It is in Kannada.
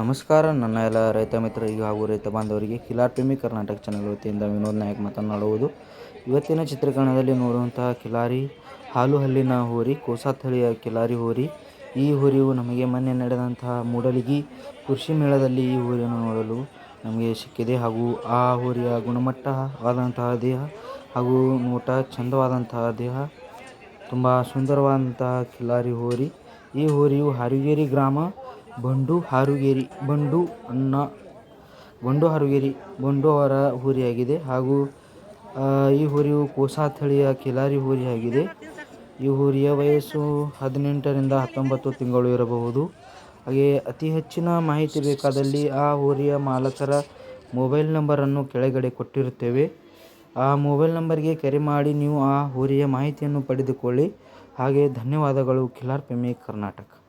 ನಮಸ್ಕಾರ, ನನ್ನ ಎಲ್ಲ ರೈತ ಮಿತ್ರರಿಗೆ ಹಾಗೂ ರೈತ ಬಾಂಧವರಿಗೆ ಕಿಲಾರ್ ಪ್ರೇಮಿ ಕರ್ನಾಟಕ ಚಾನಲ್ ವತಿಯಿಂದ ವಿನೋದ್ ನಾಯಕ್ ಮಾತನಾಡುವುದು. ಇವತ್ತಿನ ಚಿತ್ರೀಕರಣದಲ್ಲಿ ನೋಡುವಂತಹ ಕಿಲಾರಿ ಹಾಲು ಹಲ್ಲಿನ ಹೋರಿ ಕೋಸಾ ತಳಿಯ ಕಿಲಾರಿ ಹೋರಿ. ಈ ಹೋರಿಯು ನಮಗೆ ಮೊನ್ನೆ ನಡೆದಂತಹ ಮೂಡಲಗಿ ಕೃಷಿ ಮೇಳದಲ್ಲಿ ಈ ಹೋರಿಯನ್ನು ನೋಡಲು ನಮಗೆ ಸಿಕ್ಕಿದೆ. ಹಾಗೂ ಆ ಹೋರಿಯ ಗುಣಮಟ್ಟವಾದಂತಹ ದೇಹ ಹಾಗೂ ನೋಟ, ಚಂದವಾದಂತಹ ದೇಹ, ತುಂಬ ಸುಂದರವಾದಂತಹ ಕಿಲಾರಿ ಹೋರಿ. ಈ ಹೋರಿಯು ಹರಿಗೇರಿ ಗ್ರಾಮ ಬಂಡು ಹಾರುಗೇರಿ, ಬಂಡು ಅನ್ನ, ಬಂಡು ಹಾರುಗೇರಿ, ಬಂಡು ಅವರ ಹುರಿಯಾಗಿದೆ ಹಾಗೂ ಈ ಹುರಿಯು ಕೋಸಾ ತಳಿಯ ಕಿಲಾರಿ ಹುರಿಯಾಗಿದೆ ಈ ಹುರಿಯ ವಯಸ್ಸು ಹದಿನೆಂಟರಿಂದ ಹತ್ತೊಂಬತ್ತು ತಿಂಗಳು ಇರಬಹುದು. ಹಾಗೆ ಅತಿ ಹೆಚ್ಚಿನ ಮಾಹಿತಿ ಬೇಕಾದಲ್ಲಿ ಆ ಹೋರಿಯ ಮಾಲಕರ ಮೊಬೈಲ್ ನಂಬರನ್ನು ಕೆಳಗಡೆ ಕೊಟ್ಟಿರುತ್ತೇವೆ. ಆ ಮೊಬೈಲ್ ನಂಬರ್ಗೆ ಕರೆ ಮಾಡಿ ನೀವು ಆ ಹೋರಿಯ ಮಾಹಿತಿಯನ್ನು ಪಡೆದುಕೊಳ್ಳಿ. ಹಾಗೆ ಧನ್ಯವಾದಗಳು. ಕಿಲಾರ್ ಪೆಮೆ ಕರ್ನಾಟಕ.